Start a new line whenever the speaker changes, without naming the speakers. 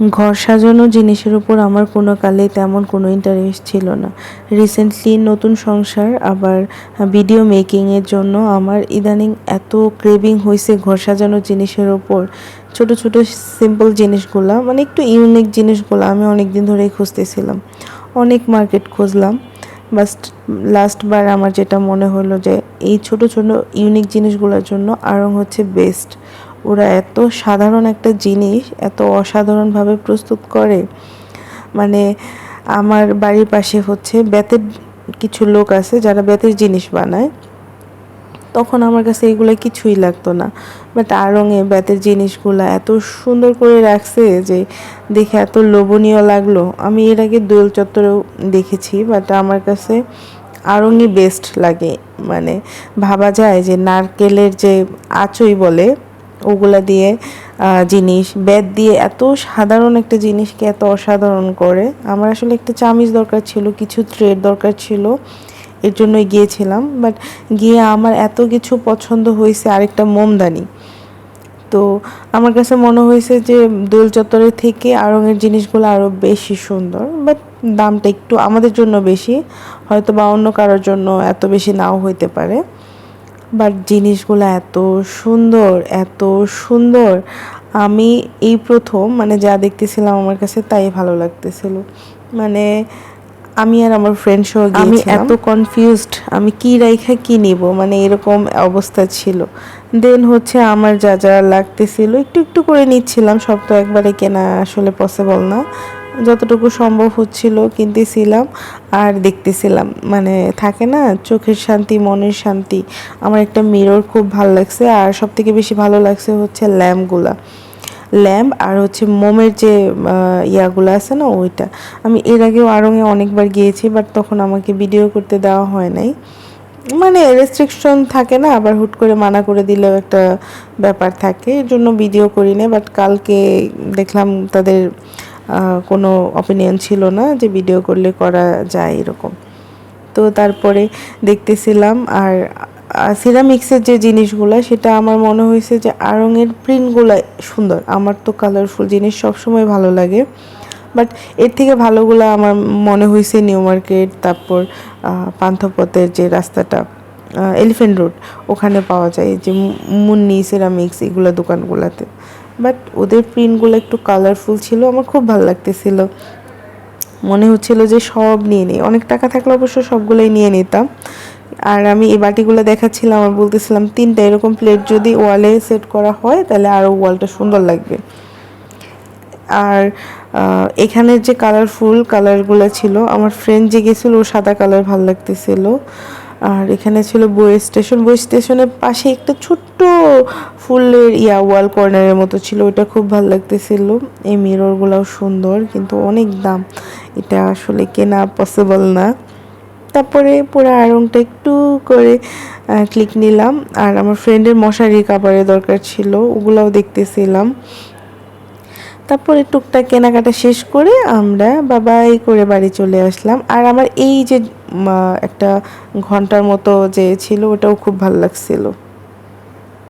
ঘর সাজানো জিনিসের উপর আমার কোনো কালে তেমন কোনো ইন্টারেস্ট ছিল না। রিসেন্টলি নতুন সংসার, আবার ভিডিও মেকিংয়ের জন্য আমার ইদানিং এত ক্রেভিং হয়েছে ঘর সাজানো জিনিসের ওপর ছোট ছোট সিম্পল জিনিসগুলা মানে একটু ইউনিক জিনিসগুলো আমি অনেক দিন ধরেই খুঁজতেছিলাম। অনেক মার্কেট খুঁজলাম। বাস্ট লাস্টবার আমার যেটা মনে হলো যে, এই ছোট ছোট ইউনিক জিনিসগুলোর জন্য আরং হচ্ছে বেস্ট ওরা এত সাধারণ একটা জিনিস, এত অসাধারণভাবে প্রস্তুত করে। মানে আমার বাড়ির পাশে হচ্ছে বেতের কিছু লোক আছে যারা বেতের জিনিস বানায়। তখন আমার কাছে এগুলো কিছুই লাগতো না। বাট আড়ঙে বেতের জিনিসগুলো এত সুন্দর করে রাখছে যে দেখে এত লোভনীয় লাগল। আমি এর আগে দোল চত্বরেও দেখেছি, বাট আমার কাছে আড়ঙই বেস্ট লাগে। মানে ভাবা যায় যে নারকেলের যে আচই বলে ওগুলা দিয়ে জিনিস বেদ দিয়ে এত সাধারণ একটা জিনিসকে এত অসাধারণ করে। আমার আসলে একটা চামিচ দরকার ছিল, কিছু থ্রেড দরকার ছিল, এর জন্যই গিয়েছিলাম। বাট গিয়ে আমার এত কিছু পছন্দ হয়েছে, আরেকটা মোমদানি। তো আমার কাছে মনে হয়েছে যে দোল চত্বরের থেকে আড়ঙের জিনিসগুলো আরও বেশি সুন্দর। বাট দামটা একটু আমাদের জন্য বেশি হয়তো বা অন্য কারোর জন্য এত বেশি নাও হইতে পারে। বাট জিনিসগুলো এত সুন্দর এত সুন্দর। আমি এই প্রথম মানে যা দেখতেছিলাম আমার কাছে তাই ভালো লাগতেছিল। মানে আমি আর আমার ফ্রেন্ড সহ আমি এত কনফিউজড আমি কি রাইখা কি নিব? মানে এরকম অবস্থা ছিল। দেন হচ্ছে আমার যা যা লাগতেছিল একটু একটু করে নিচ্ছিলাম সব তো একবারে কেনা আসলে পসিবল না। যতটুকু সম্ভব হচ্ছিল কিনতেছিলাম আর দেখতেছিলাম। মানে থাকে না, চোখের শান্তি, মনের শান্তি। আমার একটা মিরর খুব ভালো লাগছে আর সব থেকে বেশি ভালো লাগছে হচ্ছে ল্যাম্পগুলা। ল্যাম্প আর হচ্ছে মোমের যে ইয়াগুলো আছে না ওইটা। আমি এর আগেও আরঙে অনেকবার গিয়েছি বাট তখন আমাকে ভিডিও করতে দেওয়া হয় নাই। মানে রেস্ট্রিকশন থাকে না, আবার হুট করে মানা করে দিলেও একটা ব্যাপার থাকে। এর জন্য ভিডিও করি না বাট কালকে দেখলাম তাদের কোনো অপিনিয়ন ছিল না যে ভিডিও করলে করা যায় এরকম। তো তারপরে দেখতেছিলাম আর সিরামিক্সের যে জিনিসগুলো, সেটা আমার মনে হয়েছে যে আড়ঙের প্রিন্টগুলো সুন্দর। আমার তো কালারফুল জিনিস সবসময় ভালো লাগে। বাট এর থেকে ভালোগুলো আমার মনে হয়েছে নিউ মার্কেট তারপর পান্থপথের যে রাস্তাটা এলিফেন্ট রোড ওখানে পাওয়া যায়। যে মুন্নি সিরামিক্স এগুলো দোকানগুলোতে। বাট ওদের প্রিন্টগুলো একটু কালারফুল ছিল, আমার খুব ভালো লাগতেছিল। মনে হচ্ছিল যে সব নিয়ে নিই। অনেক টাকা থাকলে অবশ্য সবগুলোই নিয়ে নিতাম। আর আমি এই বাটিগুলো দেখাচ্ছিলাম আর বলতেছিলাম, তিনটা এরকম প্লেট যদি ওয়ালে সেট করা হয়, তাহলে আরও ওয়ালটা সুন্দর লাগবে। আর এখানের যে কালারফুল কালারগুলো ছিল, আমার ফ্রেন্ড যে গেছিল, ও সাদা কালার ভালো লাগতেছিল। আর এখানে ছিল বই স্টেশন। বই স্টেশনের পাশে একটা ছোট্ট ফুলের ইয়া ওয়াল কর্নারের মতো ছিল। ওটা খুব ভালো লাগতেছিল। এই মিররগুলোও সুন্দর, কিন্তু অনেক দাম। এটা আসলে কেনা পসিবল না। তারপরে পুরো আড়ংটা একটু করে ক্লিক নিলাম। আর আমার ফ্রেন্ডের মশারি কাপড়ের দরকার ছিল। ওগুলাও দেখতেছিলাম। তারপরে টুকটাক কেনাকাটা শেষ করে আমরা বাবাই করে বাড়ি চলে আসলাম। আর আমার এই যে একটা ঘণ্টার মতো যে ছিল, ওটাও খুব ভালো লাগছিল।